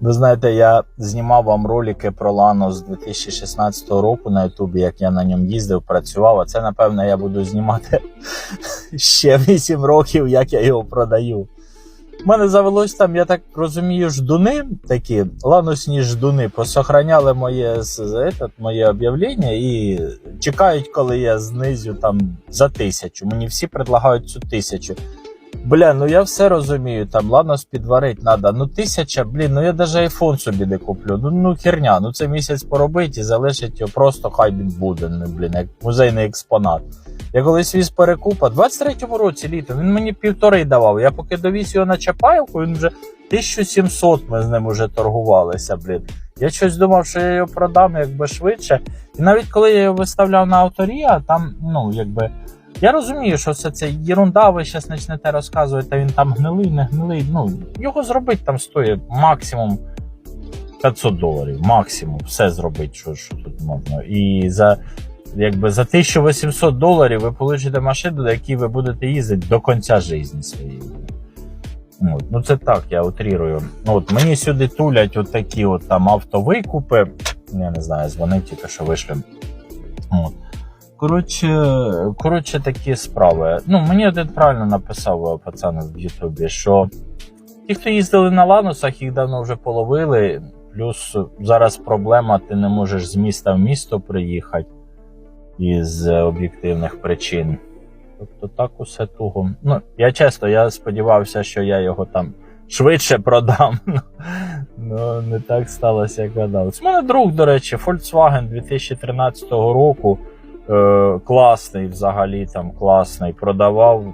Ви знаєте, я знімав вам ролики про Лано з 2016 року на Ютубі, як я на ньому їздив, працював. А це, напевно, я буду знімати ще 8 років, як я його продаю. У мене завелось там, я так розумію, ждуни такі, ланосні ждуни, посохраняли моє, моє об'явлення і чекають, коли я знизю там за тисячу. Мені всі предлагають цю тисячу. Бля, ну я все розумію, там ланос підварить треба. Ну тисяча, блін, ну я навіть айфон собі не куплю. Ну, ну херня, ну це місяць поробить і залишить його просто хай він буде, ну, блін, як музейний експонат. Я колись віз перекупа, 23-му році літом, він мені півтори давав. Я поки довіз його на Чапаївку, він вже 1700 ми з ним уже торгувалися, блін. Я щось думав, що я його продам якби швидше. І навіть коли я його виставляв на авторія, там, ну, якби. Я розумію, що все це єрунда, ви зараз почнете розказувати, він там гнилий, не гнилий. Ну, його зробити там стоїть максимум 500 доларів. Максимум, все зробити, що, що тут можна. І за, якби, за 1800 доларів ви получите машину, на якій ви будете їздити до кінця життя своєї. От. Ну це так, я утрірую. Ну, от, мені сюди тулять от такі от там автовикупи. Я не знаю, дзвонить тільки що вийшли. От. Коротше, коротше, такі справи. Ну, мені один правильно написав е, пацан в Ютубі, що ті, хто їздили на Ланусах, їх давно вже половили. Плюс зараз проблема, ти не можеш з міста в місто приїхати із об'єктивних причин. Тобто так усе туго. Ну, я чесно, я сподівався, що я його там швидше продам. Ну, не так сталося, як гадав. У мене друг, до речі, Volkswagen 2013 року. Е, класний взагалі там класний. Продавав.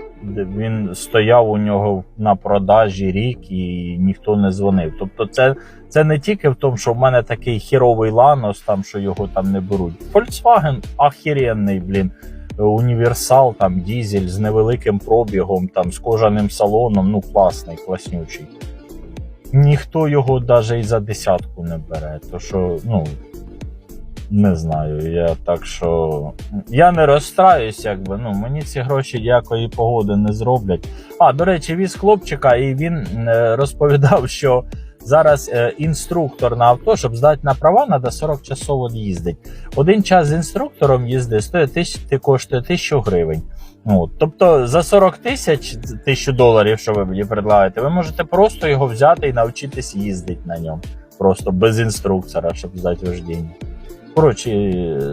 Він стояв у нього на продажі рік і ніхто не дзвонив. Тобто, це, це не тільки в тому, що в мене такий хіровий ланос, там що його там не беруть. Volkswagen ахіренний, блін. Універсал, там дізель з невеликим пробігом, там з кожаним салоном, ну класний, класнючий. Ніхто його навіть і за десятку не бере. То що, ну, не знаю. Я так що. Я не розстраюсь, якби. Ну, мені ці гроші ніякої погоди не зроблять. А, до речі, віз хлопчика, і він е, розповідав, що зараз е, інструктор на авто, щоб здати на права, треба 40 часов їздити. Один час з інструктором їзди стоїть тисяч, ти коштує 1000 гривень. От. Тобто за 40 тисяч тисячу доларів, що ви мені предлагаєте, ви можете просто його взяти і навчитись їздити на ньому. Просто без інструктора, щоб здати вождіння. Коротше,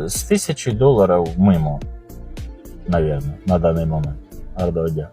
з тисячі доларів мимо, наверное, на даний момент. Гарного дня.